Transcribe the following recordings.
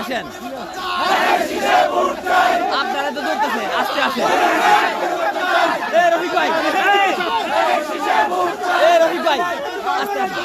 আসেন। আপনারা তো দৌড়তেছে আস্তে আসেন। এ ভাই এ ভাই আস্তে আসেন।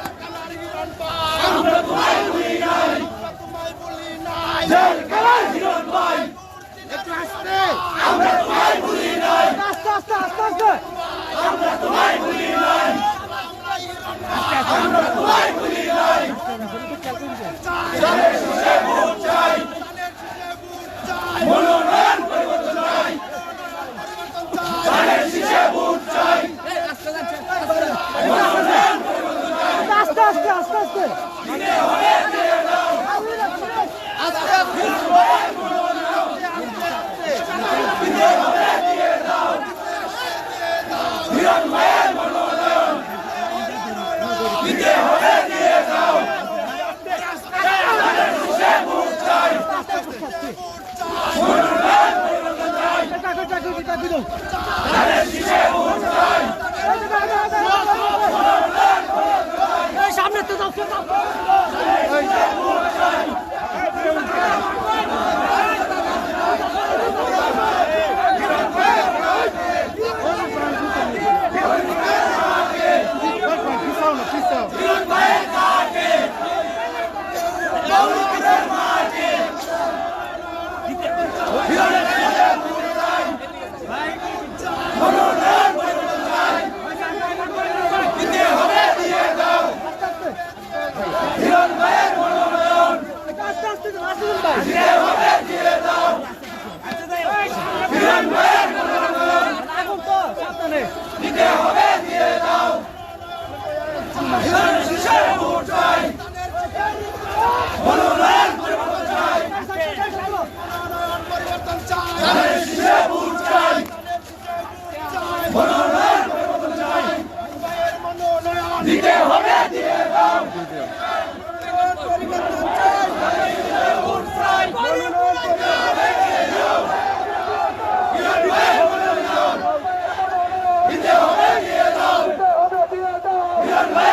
আস্তে আস্তে আস্তে। আমরা তোমায় ভুলি নাই আমরা তোমায় ভুলি নাই আস্তে আস্তে আস্তে। আস্তে আস্তে। সামনে তো দাও দিতে হবে দিয়ে দাও দিতে হবে দিয়ে দাও